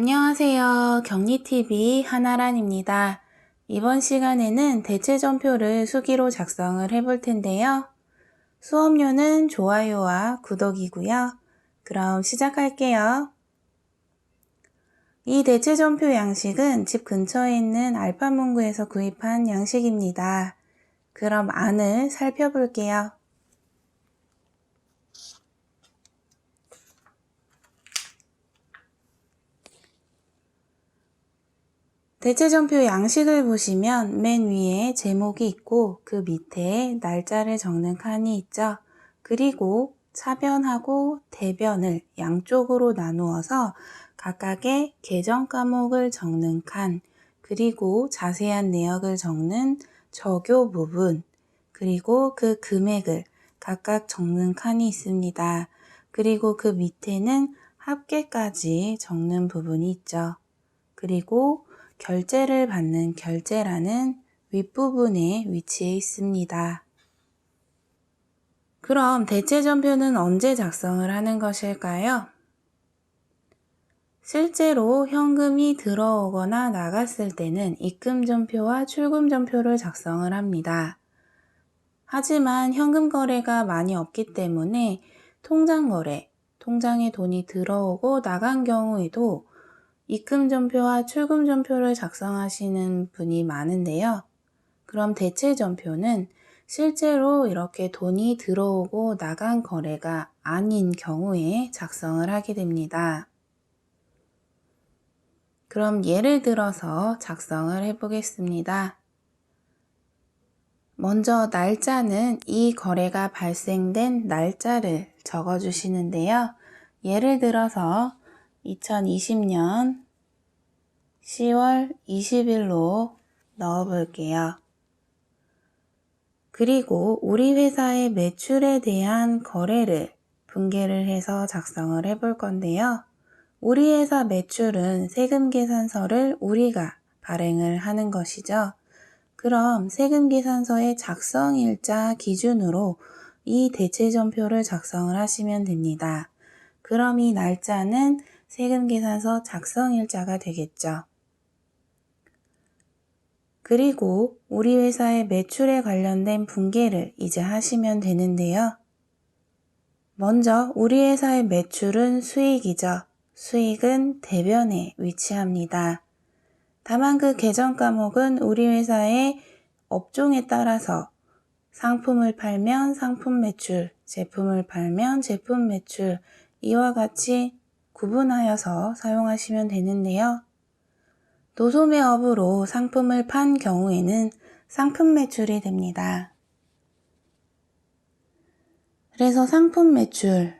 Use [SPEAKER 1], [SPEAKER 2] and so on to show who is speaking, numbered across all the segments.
[SPEAKER 1] 안녕하세요. 경리TV 한아란입니다. 이번 시간에는 대체전표를 수기로 작성을 해볼 텐데요. 수업료는 좋아요와 구독이고요. 그럼 시작할게요. 이 대체전표 양식은 집 근처에 있는 알파문구에서 구입한 양식입니다. 그럼 안을 살펴볼게요. 대체전표 양식을 보시면 맨 위에 제목이 있고 그 밑에 날짜를 적는 칸이 있죠. 그리고 차변하고 대변을 양쪽으로 나누어서 각각의 계정 과목을 적는 칸, 그리고 자세한 내역을 적는 적요 부분, 그리고 그 금액을 각각 적는 칸이 있습니다. 그리고 그 밑에는 합계까지 적는 부분이 있죠. 그리고 결제를 받는 결제라는 윗부분에 위치해 있습니다. 그럼 대체 전표는 언제 작성을 하는 것일까요? 실제로 현금이 들어오거나 나갔을 때는 입금 전표와 출금 전표를 작성을 합니다. 하지만 현금 거래가 많이 없기 때문에 통장 거래, 통장에 돈이 들어오고 나간 경우에도 입금 전표와 출금 전표를 작성하시는 분이 많은데요. 그럼 대체 전표는 실제로 이렇게 돈이 들어오고 나간 거래가 아닌 경우에 작성을 하게 됩니다. 그럼 예를 들어서 작성을 해보겠습니다. 먼저 날짜는 이 거래가 발생된 날짜를 적어주시는데요. 예를 들어서 2020년 10월 20일로 넣어 볼게요. 그리고 우리 회사의 매출에 대한 거래를 분계를 해서 작성을 해 볼 건데요. 우리 회사 매출은 세금 계산서를 우리가 발행을 하는 것이죠. 그럼 세금 계산서의 작성 일자 기준으로 이 대체전표를 작성을 하시면 됩니다. 그럼 이 날짜는 세금계산서 작성일자가 되겠죠. 그리고 우리 회사의 매출에 관련된 분계를 이제 하시면 되는데요. 먼저 우리 회사의 매출은 수익이죠. 수익은 대변에 위치합니다. 다만 그 계정 과목은 우리 회사의 업종에 따라서 상품을 팔면 상품 매출, 제품을 팔면 제품 매출, 이와 같이 구분하여서 사용하시면 되는데요. 도소매업으로 상품을 판 경우에는 상품 매출이 됩니다. 그래서 상품 매출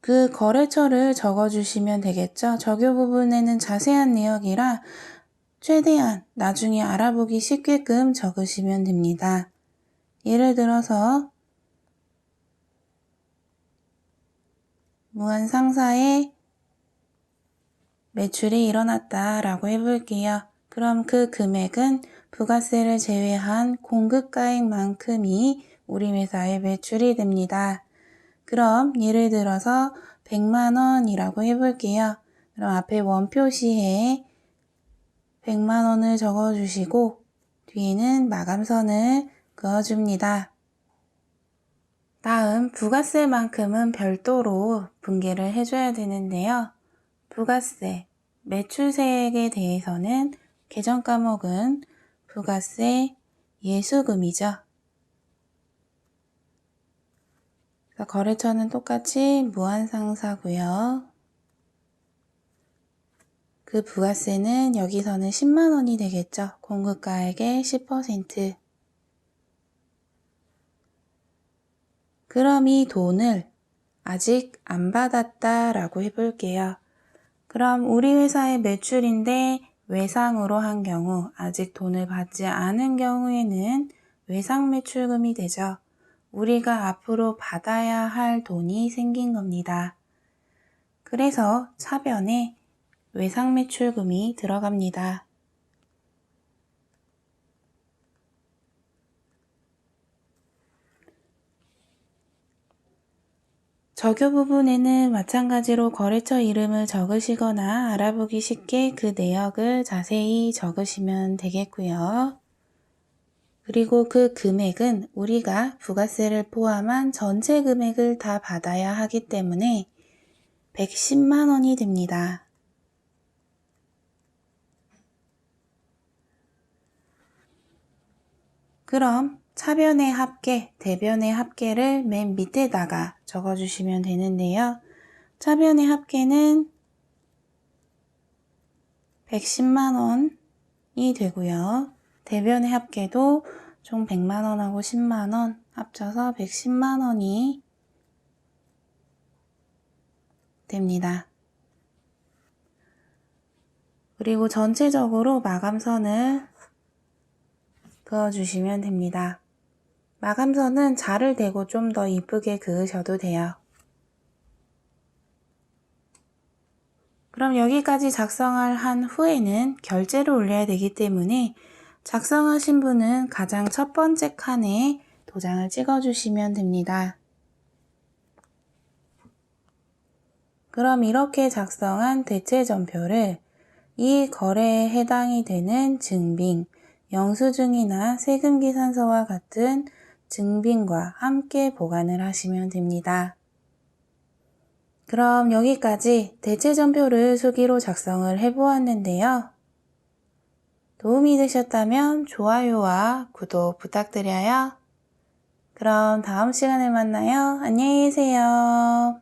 [SPEAKER 1] 그 거래처를 적어주시면 되겠죠. 적요 부분에는 자세한 내역이라 최대한 나중에 알아보기 쉽게끔 적으시면 됩니다. 예를 들어서 무한 상사의 매출이 일어났다라고 해볼게요. 그럼 그 금액은 부가세를 제외한 공급가액만큼이 우리 회사의 매출이 됩니다. 그럼 예를 들어서 100만 원이라고 해볼게요. 그럼 앞에 원표시에 100만 원을 적어주시고 뒤에는 마감선을 그어줍니다. 다음 부가세만큼은 별도로 분계를 해줘야 되는데요. 부가세, 매출세액에 대해서는 계정 과목은 부가세 예수금이죠. 거래처는 똑같이 무한상사고요. 그 부가세는 여기서는 10만원이 되겠죠. 공급가액의 10%. 그럼 이 돈을 아직 안 받았다 라고 해볼게요. 그럼 우리 회사의 매출인데 외상으로 한 경우 아직 돈을 받지 않은 경우에는 외상 매출금이 되죠. 우리가 앞으로 받아야 할 돈이 생긴 겁니다. 그래서 차변에 외상 매출금이 들어갑니다. 적요 부분에는 마찬가지로 거래처 이름을 적으시거나 알아보기 쉽게 그 내역을 자세히 적으시면 되겠고요. 그리고 그 금액은 우리가 부가세를 포함한 전체 금액을 다 받아야 하기 때문에 110만 원이 됩니다. 그럼 차변의 합계, 대변의 합계를 맨 밑에다가 적어주시면 되는데요. 차변의 합계는 110만 원이 되고요. 대변의 합계도 총 100만 원하고 10만 원 합쳐서 110만 원이 됩니다. 그리고 전체적으로 마감선을 그어주시면 됩니다. 마감선은 자를 대고 좀 더 이쁘게 그으셔도 돼요. 그럼 여기까지 작성을 한 후에는 결제를 올려야 되기 때문에 작성하신 분은 가장 첫 번째 칸에 도장을 찍어주시면 됩니다. 그럼 이렇게 작성한 대체 전표를 이 거래에 해당이 되는 증빙, 영수증이나 세금계산서와 같은 증빙과 함께 보관을 하시면 됩니다. 그럼 여기까지 대체전표를 수기로 작성을 해보았는데요. 도움이 되셨다면 좋아요와 구독 부탁드려요. 그럼 다음 시간에 만나요. 안녕히 계세요.